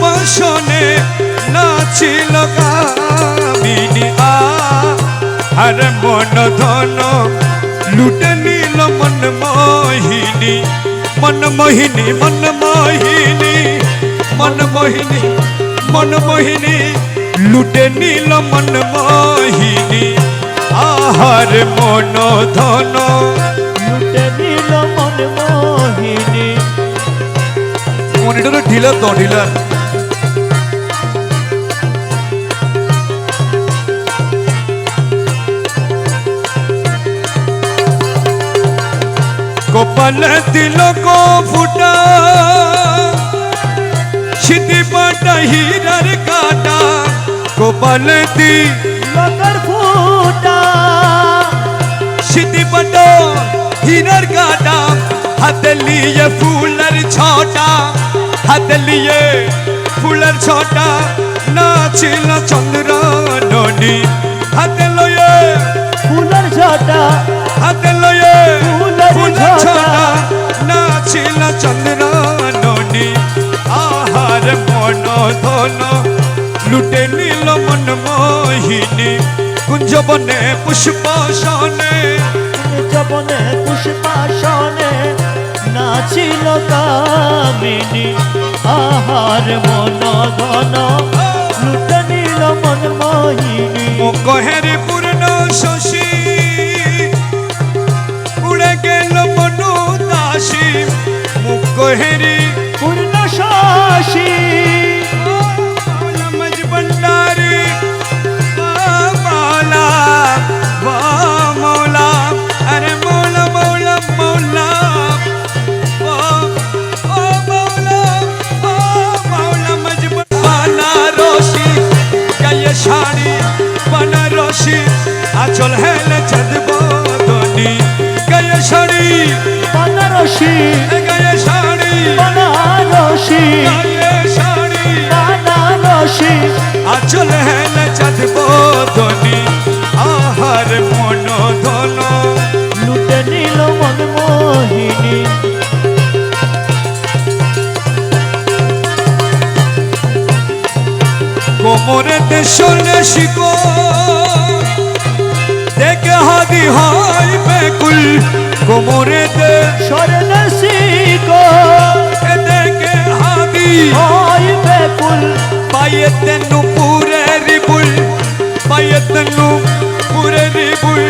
পাশনে নাচিল আর মন ধন লুটে নিল মন মোহিনী মন মোহিনী মন মোহিনী মন মোহিনী মন মোহিনী, লুটে নিল মন মোহিনী। আহার মন ধন লুটে নিল মন মোহিনী। মনিটর ঢিলার ঢিলার গোপাল দিল গো ফুটা সিদ্ধি পাটা হীরার কাটা গোপাল দি লগর ফুটা সিদ্ধি পাটা হীরার কাটা হাত লিয়ে ফুলের ছটা হাত লিয়ে ফুলের ছটা নাচিল চন্দ্র ননী হাতে লয়ে ফুলের ঝটা হাতে লয়ে ফুলের ফুলের ছটা। ছটা নাচিল চন্দ্র ননী আহার মন ধন লুটে নীল মন মোহিনী কুঞ্জবনে পুষ্পাসনে জবনে পুষ্পাসনে নাচিল কামিনী আহার মন ধন মৌলা আরে মৌলা মৌলা মৌলা ও মৌলা ও মৌলা মজ বানারসি গায়ে শাড়ি বানারসি আচল হেলে চদব দনি গায়ে শাড়ি বানারসি শাড়ি বানারসি আচল দনি আহার মন ধন লুটে নিল মন মোহিনী কোমরেতে শোনে শিকো দেখে হাদি হয় বেকুল কোমরেতে স্বর্ণ শিকো দেখে হাদি হয় বেকুল পায়েতে নুপুরে রিবুল পায়েতে নুপুরে রিবুল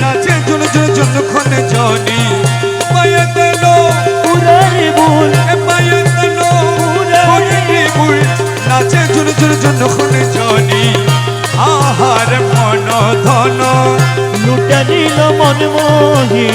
নাচে জন জন জন খনে জনি পায়েতে নো পুরের বুল এ পায়েতে নো পুরে রিবুল নাচে জন জন জন খনে জনি আহার মন ধন লুটে নিল মন মোহিনী